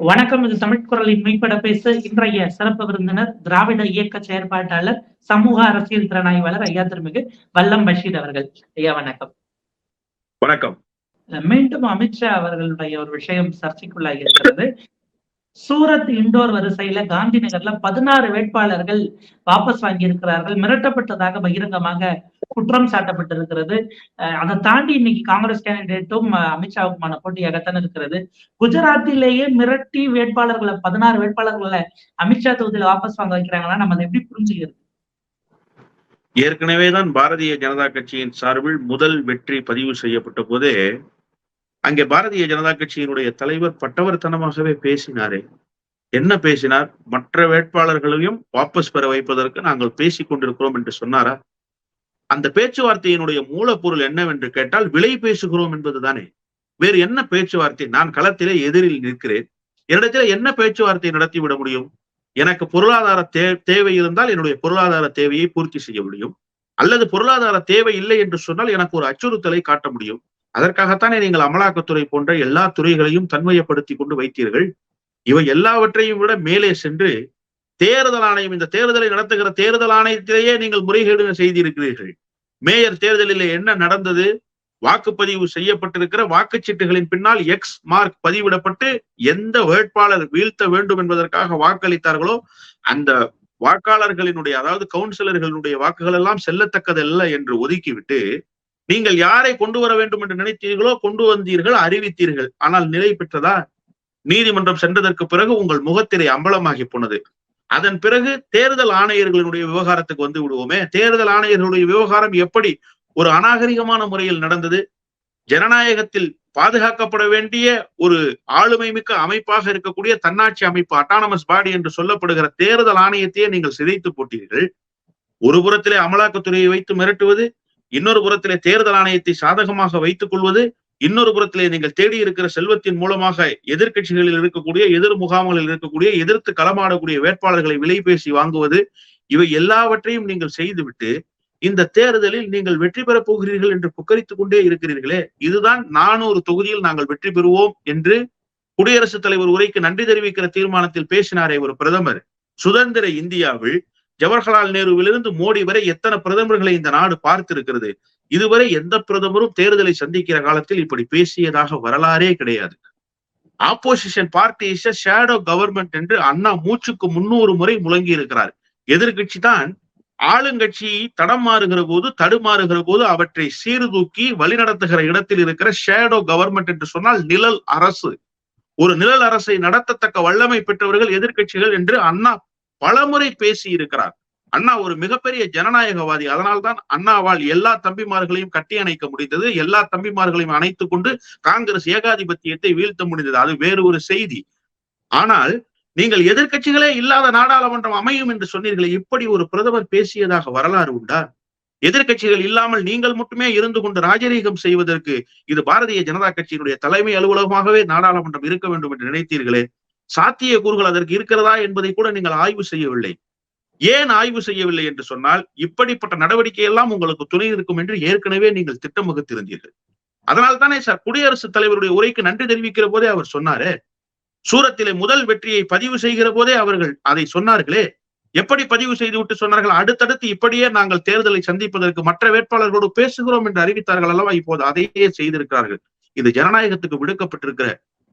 வணக்கம் இது தமிழ் குரலின் மெய்ப்பட பேச. இன்றைய சிறப்பு விருந்தினர் திராவிட இயக்க செயற்பாட்டாளர் சமூக அரசியல் திறனாய்வாளர் ஐயா திருமிகு வல்லம் பஷீர் அவர்கள். ஐயா வணக்கம். வணக்கம். மீண்டும் அமித்ஷா அவர்களுடைய ஒரு விஷயம் சர்ச்சைக்குள்ளாகி இருக்கிறது. சூரத் இண்டோர் வரிசையில காந்தி நகர்ல பதினாறு வேட்பாளர்கள் வாபஸ் வாங்கி இருக்கிறார்கள் மிரட்டப்பட்டதாக பகிரங்கமாக குற்றம் சாட்டப்பட்டிருக்கிறது. அதை தாண்டி இன்னைக்கு காங்கிரஸ் கேண்டிடேட்டும் அமித்ஷாவுக்குமான போட்டியாகத்தான் இருக்கிறது. குஜராத்திலேயே மிரட்டி வேட்பாளர்களை பதினாறு வேட்பாளர்களை அமித்ஷா தொகுதியில வாபஸ் வாங்க வைக்கிறாங்கன்னா நம்ம அதை எப்படி புரிஞ்சுக்கிறது? ஏற்கனவே தான் பாரதிய ஜனதா கட்சியின் சார்பில் முதல் வெற்றி பதிவு செய்யப்பட்ட போதே அங்கே பாரதிய ஜனதா கட்சியினுடைய தலைவர் பட்டவர்த்தனமாகவே பேசினாரே. என்ன பேசினார்? மற்ற வேட்பாளர்களையும் வாபஸ் பெற வைப்பதற்கு நாங்கள் பேசிக் கொண்டிருக்கிறோம் என்று சொன்னாரா? அந்த பேச்சுவார்த்தையினுடைய மூலப்பொருள் என்னவென்று கேட்டால் விலை பேசுகிறோம் என்பதுதானே. வேறு என்ன பேச்சுவார்த்தை? நான் களத்திலே எதிரில் நிற்கிறேன். என்னிடத்திலே என்ன பேச்சுவார்த்தை நடத்தி விட முடியும்? எனக்கு பொருளாதார தே தேவை இருந்தால் என்னுடைய பொருளாதார தேவையை பூர்த்தி செய்ய முடியும். அல்லது பொருளாதார தேவை இல்லை என்று சொன்னால் எனக்கு ஒரு அச்சுறுத்தலை காட்ட முடியும். அதற்காகத்தானே நீங்கள் அமலாக்கத்துறை போன்ற எல்லா துறைகளையும் தன்மையப்படுத்தி கொண்டு வைத்தீர்கள்? இவை எல்லாவற்றையும் விட மேலே சென்று தேர்தல் ஆணையம் இந்த தேர்தலை நடத்துகிற தேர்தல் ஆணையத்திலேயே நீங்கள் முறைகேடு செய்திருக்கிறீர்கள். மேயர் தேர்தலில் என்ன நடந்தது? வாக்குப்பதிவு செய்யப்பட்டிருக்கிற வாக்குச்சீட்டுகளின் பின்னால் எக்ஸ் மார்க் பதிவிடப்பட்டு எந்த வேட்பாளர் வீழ்த்த வேண்டும் என்பதற்காக வாக்களித்தார்களோ அந்த வாக்காளர்களினுடைய அதாவது கவுன்சிலர்களுடைய வாக்குகள் எல்லாம் செல்லத்தக்கதல்ல என்று ஒதுக்கிவிட்டு நீங்கள் யாரை கொண்டு வர வேண்டும் என்று நினைத்தீர்களோ கொண்டு வந்தீர்கள் அறிவித்தீர்கள். ஆனால் நிலை பெற்றதா? நீதிமன்றம் சென்றதற்கு பிறகு உங்கள் முகத்திரை அம்பலமாகி போனது. அதன் பிறகு தேர்தல் ஆணையர்களினுடைய விவகாரத்துக்கு வந்து விடுவோமே. தேர்தல் ஆணையர்களுடைய விவகாரம் எப்படி? ஒரு அநாகரிகமான முறையில் நடந்தது. ஜனநாயகத்தில் பாதுகாக்கப்பட வேண்டிய ஒரு ஆளுமை மிக்க அமைப்பாக இருக்கக்கூடிய தன்னாட்சி அமைப்பு அட்டானமஸ் பாடி என்று சொல்லப்படுகிற தேர்தல் ஆணையத்தையே நீங்கள் சிதைத்து போட்டீர்கள். ஒரு புறத்திலே அமலாக்கத்துறையை வைத்து மிரட்டுவது இன்னொரு புறத்திலே தேர்தல் ஆணையத்தை சாதகமாக வைத்துக் கொள்வது இன்னொரு புறத்திலே நீங்கள் தேடி இருக்கிற செல்வத்தின் மூலமாக எதிர்க்கட்சிகளில் இருக்கக்கூடிய எதிர் முகாம்களில் இருக்கக்கூடிய எதிர்த்து களமாடக்கூடிய வேட்பாளர்களை விலை பேசி வாங்குவது இவை எல்லாவற்றையும் நீங்கள் செய்துவிட்டு இந்த தேர்தலில் நீங்கள் வெற்றி பெறப் போகிறீர்கள் என்று புக்கரித்துக் கொண்டே இருக்கிறீர்களே இதுதான் நானூறு தொகுதியில் நாங்கள் வெற்றி பெறுவோம் என்று குடியரசுத் தலைவர் உரைக்கு நன்றி தெரிவிக்கிற தீர்மானத்தில் பேசினாரே ஒரு பிரதமர். சுதந்திர இந்தியாவில் ஜவஹர்லால் நேருவிலிருந்து மோடி வரை எத்தனை பிரதமர்களை இந்த நாடு பார்த்திருக்கிறது? இதுவரை எந்த பிரதமரும் தேர்தலை சந்திக்கிற காலத்தில் இப்படி பேசியதாக வரலாறே கிடையாது. ஆப்போசிஷன் பார்ட்டிஸ் ஷேடோ கவர்மெண்ட் என்று அண்ணா மூச்சுக்கு முன்னூறு முறை முழங்கி இருக்கிறார் எதிர்கட்சி தான் ஆளுங்கட்சி தடம் மாறுகிற போது தடுமாறுகிற போது அவற்றை சீர்தூக்கி வழிநடத்துகிற இடத்தில் இருக்கிற ஷேடோ கவர்மெண்ட் என்று சொன்னால் நிழல் அரசு. ஒரு நிழல் அரசை நடத்தத்தக்க வல்லமை பெற்றவர்கள் எதிர்க்கட்சிகள் என்று அண்ணா பலமுறை பேசி இருக்கிறார். அண்ணா ஒரு மிகப்பெரிய ஜனநாயகவாதி. அதனால்தான் அண்ணாவால் எல்லா தம்பிமார்களையும் கட்டி அணைக்க முடிந்தது. எல்லா தம்பிமார்களையும் அணைத்துக் கொண்டு காங்கிரஸ் ஏகாதிபத்தியத்தை வீழ்த்த முடிந்தது. அது வேறு ஒரு செய்தி. ஆனால் நீங்கள் எதிர்கட்சிகளே இல்லாத நாடாளுமன்றம் அமையும் என்று சொன்னீர்களே இப்படி ஒரு பிரதமர் பேசியதாக வரலாறு உண்டா? எதிர்கட்சிகள் இல்லாமல் நீங்கள் மட்டுமே இருந்து கொண்டு ராஜரீகம் செய்வதற்கு இது பாரதிய ஜனதா கட்சியினுடைய தலைமை அலுவலகமாகவே நாடாளுமன்றம் இருக்க வேண்டும் என்று நினைத்தீர்களே? சாத்திய கூறுகள் அதற்கு இருக்கிறதா என்பதை கூட நீங்கள் ஆய்வு செய்யவில்லை. ஏன் ஆய்வு செய்யவில்லை என்று சொன்னால் இப்படிப்பட்ட நடவடிக்கை எல்லாம் உங்களுக்கு துணை இருக்கும் என்று ஏற்கனவே நீங்கள் திட்டம் வகுத்திருந்தீர்கள் அதனால் தானே சார் குடியரசுத் தலைவருடைய உரைக்கு நன்றி தெரிவிக்கிற போதே அவர் சொன்னாரு. சூரத்திலே முதல் வெற்றியை பதிவு செய்கிற போதே அவர்கள் அதை சொன்னார்களே. எப்படி பதிவு செய்து விட்டு சொன்னார்கள்? அடுத்தடுத்து இப்படியே நாங்கள் தேர்தலை சந்திப்பதற்கு மற்ற வேட்பாளர்களோடு பேசுகிறோம் என்று அறிவித்தார்கள் அல்லவா? இப்போது அதையே செய்திருக்கிறார்கள். இது ஜனநாயகத்துக்கு விடுக்கப்பட்டிருக்கிற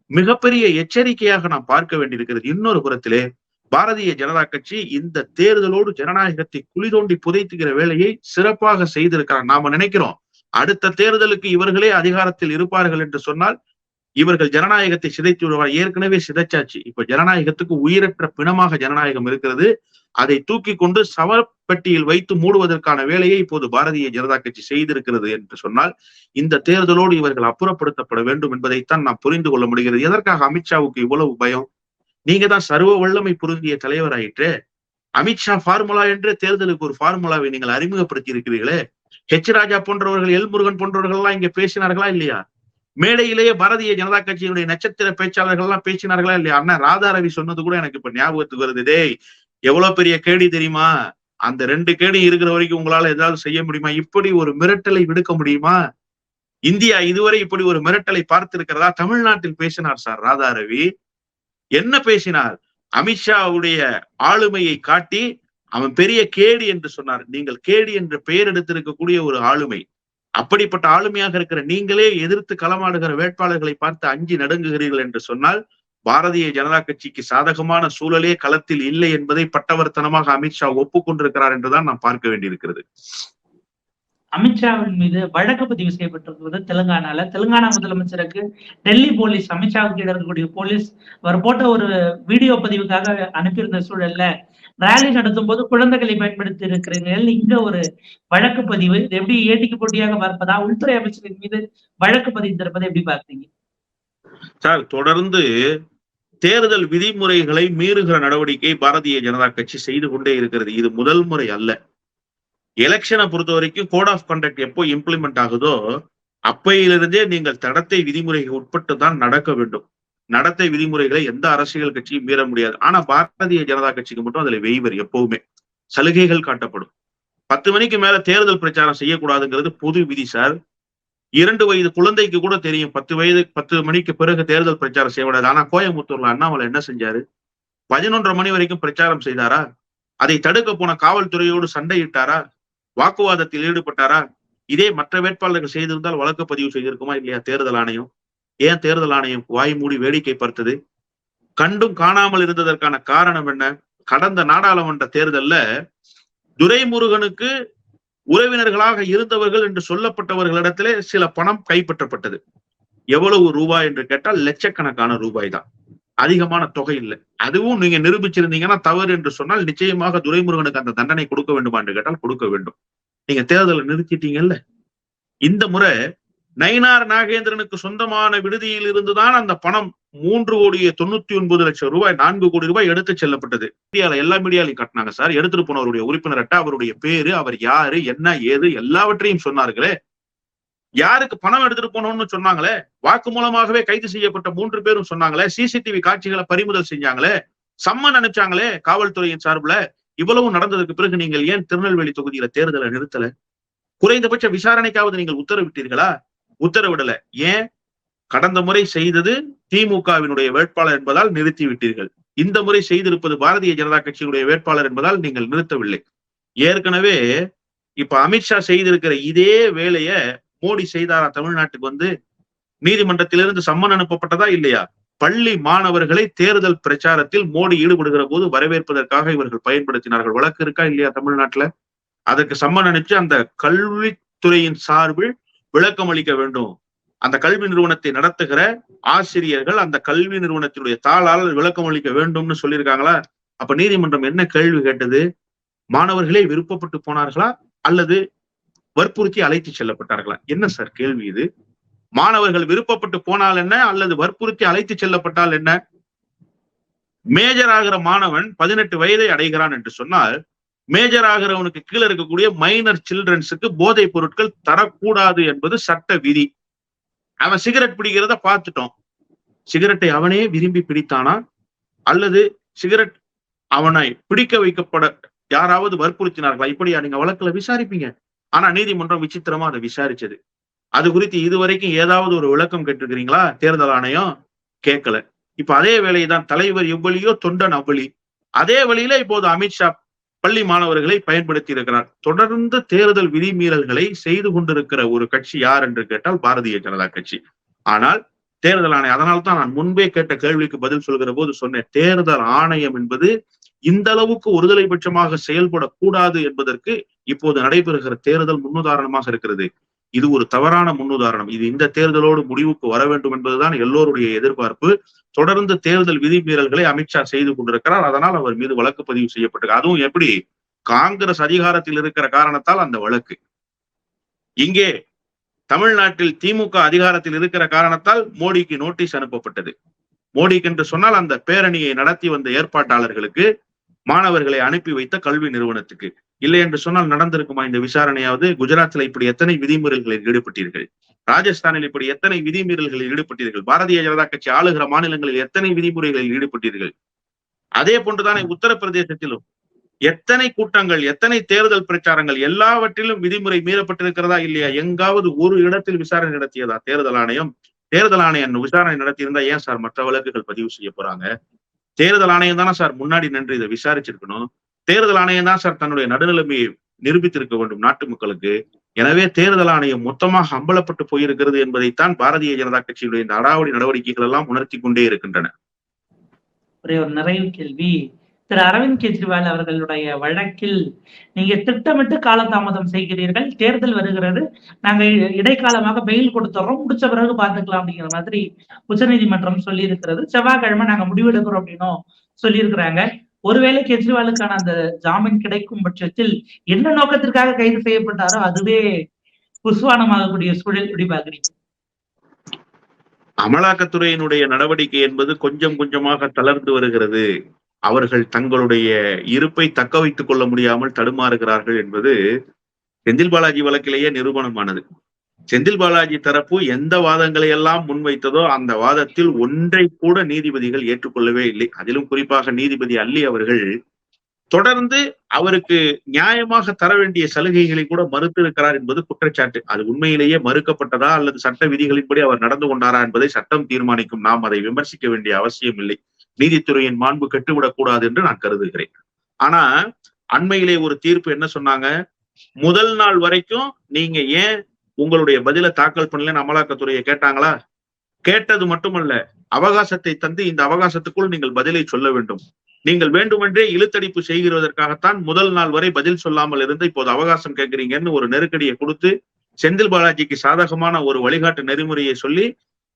மிகப்பெரிய எச்சரிக்கையாக நாம் பார்க்க வேண்டியிருக்கிறது. இன்னொரு புறத்திலே பாரதிய ஜனதா கட்சி இந்த தேர்தலோடு ஜனநாயகத்தை குழி தோண்டி புதைத்துகிற வேலையை சிறப்பாக செய்திருக்கிறார். நாம நினைக்கிறோம் அடுத்த தேர்தலுக்கு இவர்களே அதிகாரத்தில் இருப்பார்கள் என்று சொன்னால் இவர்கள் ஜனநாயகத்தை சிதைத்து விடுவார் ஏற்கனவே சிதைச்சாச்சு. இப்ப ஜனநாயகத்துக்கு உயிரற்ற பிணமாக ஜனநாயகம் இருக்கிறது. அதை தூக்கி கொண்டு சவப்பெட்டியில் வைத்து மூடுவதற்கான வேலையை இப்போது பாரதிய ஜனதா கட்சி செய்திருக்கிறது என்று சொன்னால் இந்த தேர்தலோடு இவர்கள் அப்புறப்படுத்தப்பட வேண்டும் என்பதைத்தான் நாம் புரிந்து கொள்ள முடிகிறது. எதற்காக அமித்ஷாவுக்கு இவ்வளவு பயம்? நீங்க தான் சர்வ வல்லமை பொருந்திய தலைவராயிற்று. அமித்ஷா ஃபார்முலா என்று தேர்தலுக்கு ஒரு ஃபார்முலாவை நீங்கள் அறிமுகப்படுத்தி இருக்கிறீர்களே ஹெச் ராஜா போன்றவர்கள் எல். முருகன் போன்றவர்கள் எல்லாம் இங்க பேசினார்களா இல்லையா? மேடையிலேயே பாரதிய ஜனதா கட்சியினுடைய நட்சத்திர பேச்சாளர்கள் எல்லாம் பேசினார்களா இல்லையா? அண்ணா ராதாரவி சொன்னது கூட எனக்கு இப்ப ஞாபகத்துக்கு வருது. டேய் எவ்வளவு பெரிய கேடி தெரியுமா? அந்த ரெண்டு கேடி இருக்கிற வரைக்கும் உங்களால ஏதாவது செய்ய முடியுமா? இப்படி ஒரு மிரட்டலை விடுக்க முடியுமா? இந்தியா இதுவரை இப்படி ஒரு மிரட்டலை பார்த்திருக்கிறதா? தமிழ்நாட்டில் பேசினார் சார் ராதா ரவி என்ன பேசினார்? அமித்ஷாவுடைய ஆளுமையை காட்டி அவன் பெரிய கேடி என்று சொன்னார். நீங்கள் கேடி என்ற பெயர் எடுத்திருக்கக்கூடிய ஒரு ஆளுமை. அப்படிப்பட்ட ஆளுமையாக இருக்கிற நீங்களே எதிர்த்து களமாடுகிற வேட்பாளர்களை பார்த்து அஞ்சு நடுங்குகிறீர்கள் என்று சொன்னால் பாரதிய ஜனதா கட்சிக்கு சாதகமான சூழலே களத்தில் இல்லை என்பதை பட்டவர்த்தனமாக அமித்ஷா ஒப்புக்கொண்டிருக்கிறார் என்றுதான் நாம் பார்க்க வேண்டியிருக்கிறது. அமித்ஷாவின் மீது வழக்கு பதிவு செய்யப்பட்டிருக்கிறது தெலுங்கானால. தெலுங்கானா முதலமைச்சருக்கு டெல்லி போலீஸ் அமித்ஷாவுக்கு இருக்கக்கூடிய போலீஸ் அவர் போட்ட ஒரு வீடியோ பதிவுக்காக அனுப்பியிருந்த சூழல்ல ரேலி நடத்தும் போது குழந்தைகளை பயன்படுத்தி இருக்கிறீர்கள். இங்க ஒரு வழக்கு பதிவு இது எப்படி ஏட்டிக்கு போட்டியாக பார்ப்பதா? உள்துறை அமைச்சரின் மீது வழக்கு பதிவு எப்படி பார்க்குறீங்க? சார் தொடர்ந்து தேர்தல் விதிமுறைகளை மீறுகிற நடவடிக்கை பாரதிய ஜனதா கட்சி செய்து கொண்டே இருக்கிறது. இது முதல் முறை அல்ல. எலெக்ஷனை பொறுத்த வரைக்கும் கோட் ஆஃப் கண்டக்ட் எப்போ இம்ப்ளிமெண்ட் ஆகுதோ அப்பையிலிருந்தே நீங்கள் தடத்தை விதிமுறைக்கு உட்பட்டு தான் நடக்க வேண்டும். நடத்தை விதிமுறைகளை எந்த அரசியல் கட்சியும் மீற முடியாது. ஆனா பாரதிய ஜனதா கட்சிக்கு மட்டும் அதுல வெய்வர் எப்பவுமே. சலுகைகள் காட்டப்படும். பத்து மணிக்கு மேல தேர்தல் பிரச்சாரம் செய்யக்கூடாதுங்கிறது பொது விதி சார். இரண்டு வயது குழந்தைக்கு கூட தெரியும். பத்து வயது பத்து மணிக்கு பிறகு தேர்தல் பிரச்சாரம் செய்யக்கூடாது ஆனா கோயம்புத்தூர்ல அண்ணாமலை என்ன செஞ்சாரு? பதினொன்றரை மணி வரைக்கும் பிரச்சாரம் செய்தாரா? அதை தடுக்க போன காவல்துறையோடு சண்டையிட்டாரா? வாக்குவாதத்தில் ஈடுபட்டாரா? இதே மற்ற வேட்பாளர்கள் செய்திருந்தால் வழக்கு பதிவு செய்திருக்குமா இல்லையா? தேர்தல் ஆணையம். ஏன் தேர்தல் ஆணையம் வாய் மூடி வேடிக்கை பார்த்தது? கண்டும் காணாமல் இருந்ததற்கான காரணம் என்ன? கடந்த நாடாளுமன்ற தேர்தல்ல துரைமுருகனுக்கு உறவினர்களாக இருந்தவர்கள் என்று சொல்லப்பட்டவர்களிடத்திலே சில பணம் கைப்பற்றப்பட்டது. எவ்வளவு ரூபாய் என்று கேட்டால் லட்சக்கணக்கான ரூபாய் தான். அதிகமான தொகை இல்லை. அதுவும் நீங்க நிரூபிச்சிருந்தீங்கன்னா தவறு என்று சொன்னால் நிச்சயமாக துரைமுருகனுக்கு அந்த தண்டனை கொடுக்க வேண்டுமா என்று கேட்டால் கொடுக்க வேண்டும். நீங்க தேர்தலை நிறுத்திட்டீங்கல்ல? இந்த முறை நயினார் நாகேந்திரனுக்கு சொந்தமான விடுதியில் இருந்துதான் அந்த பணம் மூன்று கோடியே தொண்ணூத்தி ஒன்பது லட்சம் ரூபாய் நான்கு கோடி ரூபாய் எடுத்து செல்லப்பட்டது. மீடியால எல்லா மீடியாலையும் கட்டினாங்க சார். எடுத்துட்டு போனவருடைய உறுப்பினர்கிட்ட அவருடைய பேரு அவர் யாரு என்ன ஏது எல்லாவற்றையும் சொன்னார்களே. யாருக்கு பணம் எடுத்துட்டு போனோம்னு சொன்னாங்களே? வாக்கு மூலமாகவே கைது செய்யப்பட்ட மூன்று பேரும் சொன்னாங்களே. சிசிடிவி காட்சிகளை பறிமுதல் செஞ்சாங்களே. சம்மன் அனுப்பிச்சாங்களே காவல்துறையின் சார்பில். இவ்வளவு நடந்ததுக்கு பிறகு நீங்கள் ஏன் திருநெல்வேலி தொகுதியில தேர்தலை நிறுத்தல? குறைந்தபட்ச விசாரணைக்காவது நீங்கள் உத்தரவிட்டீர்களா? உத்தரவிடல. ஏன்? கடந்த முறை செய்தது திமுகவினுடைய வேட்பாளர் என்பதால் நிறுத்தி விட்டீர்கள் இந்த முறை செய்திருப்பது பாரதிய ஜனதா கட்சியினுடைய வேட்பாளர் என்பதால் நீங்கள் நிறுத்தவில்லை. ஏற்கனவே இப்ப அமித்ஷா செய்திருக்கிற இதே வேலைய மோடி செய்தாரா? தமிழ்நாட்டுக்கு வந்து நீதிமன்றத்திலிருந்து சம்மன் அனுப்பப்பட்டதா இல்லையா? பள்ளி மாணவர்களை தேர்தல் பிரச்சாரத்தில் மோடி ஈடுபடுகிற போது வரவேற்பதற்காக இவர்கள் பயன்படுத்தினார்கள். வழக்கு இருக்கா இல்லையா தமிழ்நாட்டுல? அதற்கு சம்மன் அனுப்பிச்சு அந்த கல்வித்துறையின் சார்பில் விளக்கம் அளிக்க வேண்டும். அந்த கல்வி நிறுவனத்தை நடத்துகிற ஆசிரியர்கள் அந்த கல்வி நிறுவனத்தினுடைய தாளாளர் விளக்கம் அளிக்க வேண்டும்னு சொல்லியிருக்காங்களா? அப்ப நீதிமன்றம் என்ன கேள்வி கேட்டது? மாணவர்களே விருப்பப்பட்டு போனார்களா? அல்லது வற்புறுத்தி அழைத்து செல்லப்பட்டார்களா? என்ன சார் கேள்வி இது? மாணவர்கள் விருப்பப்பட்டு போனால் என்ன? அல்லது வற்புறுத்தி அழைத்து செல்லப்பட்டால் என்ன? மேஜர் ஆகிற மாணவன் பதினெட்டு வயதை அடைகிறான் என்று சொன்னால் மேஜர் ஆகிறவனுக்கு கீழே இருக்கக்கூடிய மைனர் சில்ட்ரன்ஸுக்கு போதைப் பொருட்கள் தரக்கூடாது என்பது சட்ட விதி. அவன் சிகரெட் பிடிக்கிறத பார்த்துட்டோம். சிகரெட்டை அவனே விரும்பி பிடித்தானா? அல்லது சிகரெட் அவனை பிடிக்க வைக்கப்பட யாராவது வற்புறுத்தினார்களா? இப்படியா? நீங்க வழக்குல விசாரிப்பீங்க. ஆனா நீதிமன்றம் விசித்திரமா அதை விசாரிச்சது. அது குறித்து இதுவரைக்கும் ஏதாவது ஒரு விளக்கம் கேட்டிருக்கிறீங்களா? தேர்தல் ஆணையம்? கேட்கல. இப்ப அதே வேலைதான் தலைவர் எவ்வளியோ தொண்டன் அவ்வளி. அதே வழியில இப்போது அமித்ஷா பள்ளி மாணவர்களை பயன்படுத்தி இருக்கிறார். தொடர்ந்து தேர்தல் விதிமீறல்களை செய்து கொண்டிருக்கிற ஒரு கட்சி யார் என்று கேட்டால் பாரதிய ஜனதா கட்சி. ஆனால் தேர்தல் ஆணையம் அதனால்தான் நான் முன்பே கேட்ட கேள்விக்கு பதில் சொல்கிற போது சொன்னேன் தேர்தல் ஆணையம் என்பது இந்த அளவுக்கு ஒருதலை பட்சமாக செயல்படக்கூடாது என்பதற்கு இப்போது நடைபெறுகிற தேர்தல் முன்னுதாரணமாக இருக்கிறது. இது ஒரு தவறான முன்னுதாரணம். இது இந்த தேர்தலோடு முடிவுக்கு வர வேண்டும் என்பதுதான் எல்லோருடைய எதிர்பார்ப்பு. தொடர்ந்து தேர்தல் விதிமீறல்களை அமித்ஷா செய்து கொண்டிருக்கிறார். அதனால் அவர் மீது வழக்கு பதிவு செய்யப்பட்டு அதுவும் எப்படி? காங்கிரஸ் அதிகாரத்தில் இருக்கிற காரணத்தால் அந்த வழக்கு. இங்கே தமிழ்நாட்டில் திமுக அதிகாரத்தில் இருக்கிற காரணத்தால் மோடிக்கு நோட்டீஸ் அனுப்பப்பட்டது. மோடிக்கு என்று சொன்னால் அந்த பேரணியை நடத்தி வந்த ஏற்பாட்டாளர்களுக்கு மாணவர்களை அனுப்பி வைத்த கல்வி நிறுவனத்துக்கு. இல்லை என்று சொன்னால் நடந்திருக்குமா? இந்த விசாரணையாவது குஜராத்தில் இப்படி எத்தனை விதிமுறைகளில் ஈடுபட்டீர்கள்? ராஜஸ்தானில் இப்படி எத்தனை விதிமீறல்களில் ஈடுபட்டீர்கள்? பாரதிய ஜனதா கட்சி ஆளுகிற மாநிலங்களில் எத்தனை விதிமுறைகளில் ஈடுபட்டீர்கள்? அதே போன்றுதானே உத்தரப்பிரதேசத்திலும். எத்தனை கூட்டங்கள் எத்தனை தேர்தல் பிரச்சாரங்கள் எல்லாவற்றிலும் விதிமுறை மீறப்பட்டிருக்கிறதா இல்லையா? எங்காவது ஒரு இடத்தில் விசாரணை நடத்தியதா? தேர்தல் ஆணையம்? தேர்தல் ஆணையம் விசாரணை நடத்தியிருந்தா ஏன் சார் மற்ற வழக்குகள் பதிவு செய்ய போறாங்க? தேர்தல் ஆணையம் தானே சார் முன்னாடி நின்று இதை விசாரிச்சிருக்கணும்? தேர்தல் ஆணையம் தான் சார் தன்னுடைய நடுநிலைமையை நிரூபித்திருக்க வேண்டும் நாட்டு மக்களுக்கு. எனவே தேர்தல் ஆணையம் மொத்தமாக அம்பலப்பட்டு போயிருக்கிறது என்பதைத்தான் பாரதிய ஜனதா கட்சியுடைய இந்த அடாவடி நடவடிக்கைகள் எல்லாம் உணர்த்தி கொண்டே இருக்கின்றன. ஒரே ஒரு நிறைவு கேள்வி. திரு அரவிந்த் கெஜ்ரிவால் அவர்களுடைய வழக்கில் நீங்க திட்டமிட்டு காலதாமதம் செய்கிறீர்கள் தேர்தல் வருகிறது நாங்க இடைக்காலமாக பெயில் கொடுத்துறோம் முடிச்ச பிறகு பார்த்துக்கலாம் அப்படிங்கிற மாதிரி உச்சநீதிமன்றம் சொல்லி இருக்கிறது செவ்வாய்க்கிழமை நாங்க முடிவெடுக்கிறோம் அப்படின்னும் சொல்லியிருக்கிறாங்க. ஒருவேளை கெஜ்ரிவாலுக்கான அந்த ஜாமீன் கிடைக்கும் பட்சத்தில் என்ன நோக்கத்திற்காக கைது செய்யப்பட்டாரோ அதுவே புஸ்வானமாகக்கூடிய சூழல் எப்படி பாக்குறீங்க அமலாக்கத்துறையினுடைய நடவடிக்கை என்பது கொஞ்சம் கொஞ்சமாக தளர்ந்து வருகிறது. அவர்கள் தங்களுடைய இருப்பை தக்க வைத்துக் கொள்ள முடியாமல் தடுமாறுகிறார்கள் என்பது செந்தில் பாலாஜி வழக்கிலேயே நிரூபணமானது. செந்தில் பாலாஜி தரப்பு எந்த வாதங்களை எல்லாம் முன்வைத்ததோ அந்த வாதத்தில் ஒன்றை கூட நீதிபதிகள் ஏற்றுக்கொள்ளவே இல்லை. அதிலும் குறிப்பாக நீதிபதி அல்லி அவர்கள் தொடர்ந்து அவருக்கு நியாயமாக தர வேண்டிய சலுகைகளை கூட மறுத்திருக்கிறார் என்பது குற்றச்சாட்டு. அது உண்மையிலேயே மறுக்கப்பட்டதா அல்லது சட்ட விதிகளின்படி அவர் நடந்து கொண்டாரா என்பதை சட்டம் தீர்மானிக்கும். நாம் அதை விமர்சிக்க வேண்டிய அவசியம் இல்லை. நீதித்துறையின் மாண்பு கெட்டுவிடக்கூடாது என்று நான் கருதுகிறேன். ஆனா அண்மையிலே ஒரு தீர்ப்பு என்ன சொன்னாங்க? முதல் நாள் வரைக்கும் நீங்க ஏன் உங்களுடைய பதில தாக்கல் பண்ணல அமலாக்கத்துறையை கேட்டாங்களா? கேட்டது மட்டுமல்ல அவகாசத்தை தந்து இந்த அவகாசத்துக்குள் நீங்கள் பதிலை சொல்ல வேண்டும். நீங்கள் வேண்டுமென்றே இழுத்தடிப்பு செய்கிறதற்காகத்தான் முதல் நாள் வரை பதில் சொல்லாமல் இருந்து இப்போது அவகாசம் கேட்கிறீங்கன்னு ஒரு நெருக்கடியை கொடுத்து செந்தில் பாலாஜிக்கு சாதகமான ஒரு வழிகாட்டு நெறிமுறையை சொல்லி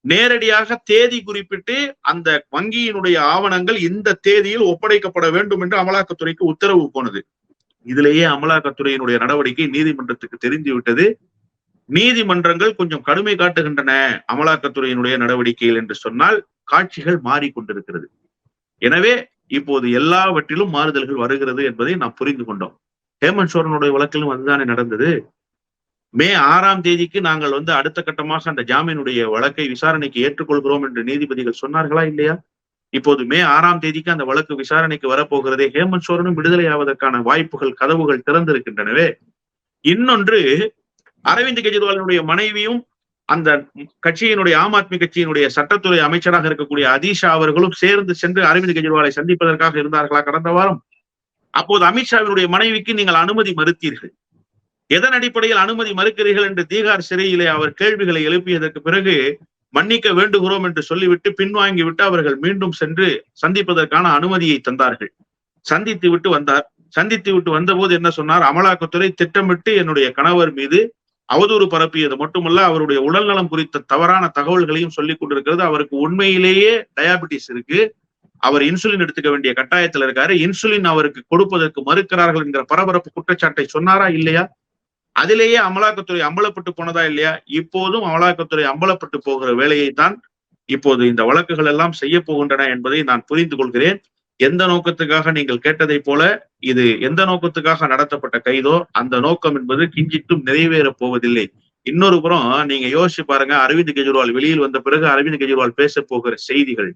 நேரடியாக தேதி குறிப்பிட்டு அந்த வங்கியினுடைய ஆவணங்கள் இந்த தேதியில் ஒப்படைக்கப்பட வேண்டும் என்று அமலாக்கத்துறைக்கு உத்தரவு போனது. இதிலேயே அமலாக்கத்துறையினுடைய நடவடிக்கை நீதிமன்றத்துக்கு தெரிந்து விட்டது நீதிமன்றங்கள் கொஞ்சம் கடுமை காட்டுகின்றன அமலாக்கத்துறையினுடைய நடவடிக்கைகள் என்று சொன்னால் காட்சிகள் மாறிக்கொண்டிருக்கிறது. எனவே இப்போது எல்லாவற்றிலும் மாறுதல்கள் வருகிறது என்பதை நாம் புரிந்து கொண்டோம். ஹேமந்த் சோரனுடைய வழக்கிலும் அதுதானே நடந்தது. மே ஆறாம் தேதிக்கு நாங்கள் வந்து அடுத்த கட்டமாக அந்த ஜாமீனுடைய வழக்கை விசாரணைக்கு ஏற்றுக்கொள்கிறோம் என்று நீதிபதிகள் சொன்னார்களா இல்லையா? இப்போது மே ஆறாம் தேதிக்கு அந்த வழக்கு விசாரணைக்கு வரப்போகிறதே ஹேமந்த் சோரனும் விடுதலை ஆவதற்கான வாய்ப்புகள் கதவுகள் திறந்திருக்கின்றனவே. இன்னொன்று அரவிந்த் கெஜ்ரிவாலினுடைய மனைவியும் அந்த கட்சியினுடைய ஆம் ஆத்மி கட்சியினுடைய சட்டத்துறை அமைச்சராக இருக்கக்கூடிய அதீஷா அவர்களும் சேர்ந்து சென்று அரவிந்த் கெஜ்ரிவாலை சந்திப்பதற்காக இருந்தார்களா கடந்த வாரம்? அப்போது அமித்ஷாவினுடைய மனைவிக்கு நீங்கள் அனுமதி மறுத்தீர்கள். எதன் அடிப்படையில் அனுமதி மறுக்கிறீர்கள் என்று தீகார் சிறையிலே அவர் கேள்விகளை எழுப்பியதற்கு பிறகு மன்னிக்க வேண்டுகிறோம் என்று சொல்லிவிட்டு பின்வாங்கி விட்டு அவர்கள் மீண்டும் சென்று சந்திப்பதற்கான அனுமதியை தந்தார்கள். சந்தித்து விட்டு வந்தார். சந்தித்து விட்டு வந்தபோது என்ன சொன்னார்? அமலாக்கத்துறை திட்டமிட்டு என்னுடைய கணவர் மீது அவதூறு பரப்பியது மட்டுமல்ல அவருடைய உடல்நலம் குறித்த தவறான தகவல்களையும் சொல்லிக் கொண்டிருக்கிறது. அவருக்கு உண்மையிலேயே டயாபிட்டிஸ் இருக்கு. அவர் இன்சுலின் எடுத்துக்க வேண்டிய கட்டாயத்தில் இருக்காரு. இன்சுலின் அவருக்கு கொடுப்பதற்கு மறுக்கிறார்கள் என்கிற பரபரப்பு குற்றச்சாட்டை சொன்னாரா இல்லையா? அதிலேயே அமலாக்கத்துறை அம்பலப்பட்டு போனதா இல்லையா? இப்போதும் அமலாக்கத்துறை அம்பலப்பட்டு போகிற வேலையை தான் இப்போது இந்த வழக்குகள் எல்லாம் செய்ய போகின்றன என்பதை நான் புரிந்து கொள்கிறேன். எந்த நோக்கத்துக்காக நீங்கள் கேட்டதை போல இது எந்த நோக்கத்துக்காக நடத்தப்பட்ட கைதோ அந்த நோக்கம் என்பது கிஞ்சிட்டும் நிறைவேறப் போவதில்லை. இன்னொரு புறம் நீங்க யோசிச்சு பாருங்க அரவிந்த் கெஜ்ரிவால் வெளியில் வந்த பிறகு அரவிந்த் கெஜ்ரிவால் பேச போகிற செய்திகள்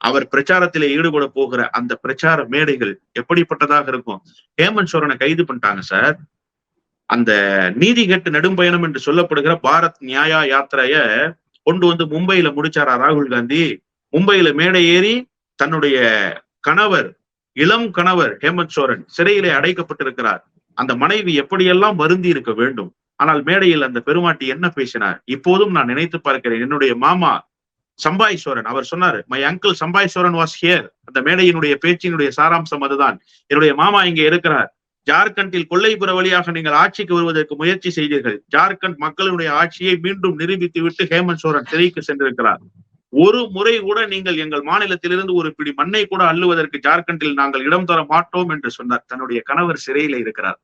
அவர் பிரச்சாரத்திலே ஈடுபட போகிற அந்த பிரச்சார மேடைகள் எப்படிப்பட்டதாக இருக்கும்? ஹேமந்த் சோரனை கைது பண்ணிட்டாங்க சார். அந்த நீதி கெட்டு நெடும்பயணம் என்று சொல்லப்படுகிற பாரத் நியாயா யாத்திரைய கொண்டு வந்து மும்பையில முடிச்சாரா ராகுல் காந்தி? மும்பையில மேடை ஏறி தன்னுடைய கணவர் இளம் கணவர் ஹேமந்த் சோரன் சிறையிலே அடைக்கப்பட்டிருக்கிறார். அந்த மனைவி எப்படியெல்லாம் வருந்தி இருக்க வேண்டும்? ஆனால் மேடையில் அந்த பெருமாட்டி என்ன பேசினார்? இப்போதும் நான் நினைத்து பார்க்கிறேன். என்னுடைய மாமா சம்பாய் சோரன் அவர் சொன்னார் my uncle Champai Soren was here அந்த மேடையினுடைய பேச்சினுடைய சாராம்சம் அதுதான். என்னுடைய மாமா இங்கே இருக்கிறார். ஜார்க்கண்டில் கொள்ளைப்புற வழியாக நீங்கள் ஆட்சிக்கு வருவதற்கு முயற்சி செய்தீர்கள். ஜார்க்கண்ட் மக்களுடைய ஆட்சியை மீண்டும் நிரூபித்து விட்டு ஹேமந்த் சோரன் சிறைக்கு சென்றிருக்கிறார். ஒரு முறை கூட நீங்கள் எங்கள் மாநிலத்திலிருந்து ஒரு பிடி மண்ணை கூட அள்ளுவதற்கு ஜார்க்கண்டில் நாங்கள் இடம் தர மாட்டோம் என்று சொன்னார். தன்னுடைய கணவர் சிறையில இருக்கிறார்.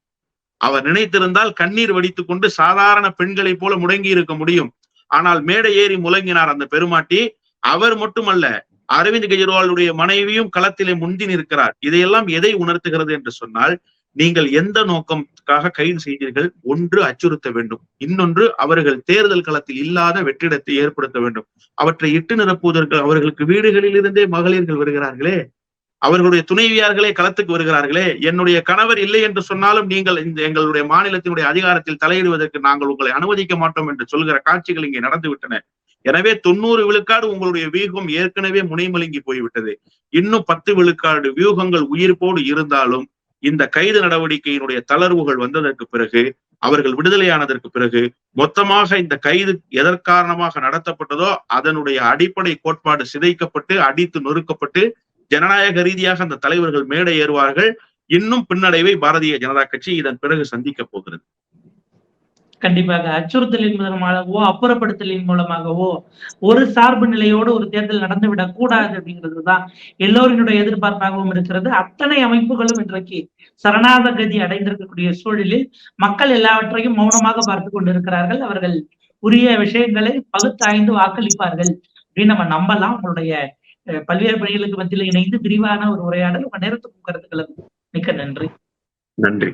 அவர் நினைத்திருந்தால் கண்ணீர் வடித்துக் கொண்டு சாதாரண பெண்களைப் போல முடங்கி இருக்க முடியும். ஆனால் மேடை ஏறி முழங்கினார் அந்த பெருமாட்டி. அவர் மட்டுமல்ல அரவிந்த் கெஜ்ரிவாலுடைய மனைவியும் களத்திலே முந்தி நிற்கிறார். இதையெல்லாம் எதை உணர்த்துகிறது என்று சொன்னால் நீங்கள் எந்த நோக்கத்துக்காக கைது செய்தீர்கள்? ஒன்று அச்சுறுத்த வேண்டும். இன்னொன்று அவர்கள் தேர்தல் களத்தில் இல்லாத வெற்றிடத்தை ஏற்படுத்த வேண்டும். அவற்றை இட்டு நிரப்புவதற்கு அவர்களுக்கு வீடுகளில் இருந்தே மகளிர்கள் வருகிறார்களே? அவர்களுடைய துணைவியார்களே களத்துக்கு வருகிறார்களே? என்னுடைய கணவர் இல்லை என்று சொன்னாலும் நீங்கள் இந்த எங்களுடைய மாநிலத்தினுடைய அதிகாரத்தில் தலையிடுவதற்கு நாங்கள் உங்களை அனுமதிக்க மாட்டோம் என்று சொல்கிற காட்சிகள் இங்கே நடந்துவிட்டன. எனவே தொண்ணூறு விழுக்காடு உங்களுடைய வியூகம் ஏற்கனவே முனைமலுங்கி போய்விட்டது. இன்னும் பத்து விழுக்காடு வியூகங்கள் உயிர்ப்போடு இருந்தாலும் இந்த கைது நடவடிக்கையினுடைய தளர்வுகள் வந்ததற்கு பிறகு அவர்கள் விடுதலையானதற்கு பிறகு மொத்தமாக இந்த கைது எதற்காரணமாக நடத்தப்பட்டதோ அதனுடைய அடிப்படை கோட்பாடு சிதைக்கப்பட்டு அடித்து நொறுக்கப்பட்டு ஜனநாயக ரீதியாக அந்த தலைவர்கள் மேடை ஏறுவார்கள் இன்னும் பின்னடைவை பாரதிய ஜனதா கட்சி இதன் பிறகு சந்திக்க போகிறது. கண்டிப்பாக அச்சுறுத்தலின் மூலமாகவோ அப்புறப்படுத்தலின் மூலமாகவோ ஒரு சார்பு நிலையோடு ஒரு தேர்தல் நடந்துவிடக் கூடாது அப்படிங்கிறது தான் எல்லோரினுடைய எதிர்பார்ப்பாகவும் இருக்கிறது. அத்தனை அமைப்புகளும் இன்றைக்கு சரணாகதி அடைந்திருக்கக்கூடிய சூழலில் மக்கள் எல்லாவற்றையும் மௌனமாக பார்த்து கொண்டிருக்கிறார்கள். அவர்கள் உரிய விஷயங்களை பகுத்தாய்ந்து வாக்களிப்பார்கள் அப்படின்னு நம்ம நம்பலாம். உங்களுடைய பல்வேறு பணிகளுக்கு மத்தியில் இணைந்து விரிவான ஒரு உரையாடல். உங்க நேரத்துக்கும் மிக்க நன்றி. நன்றி.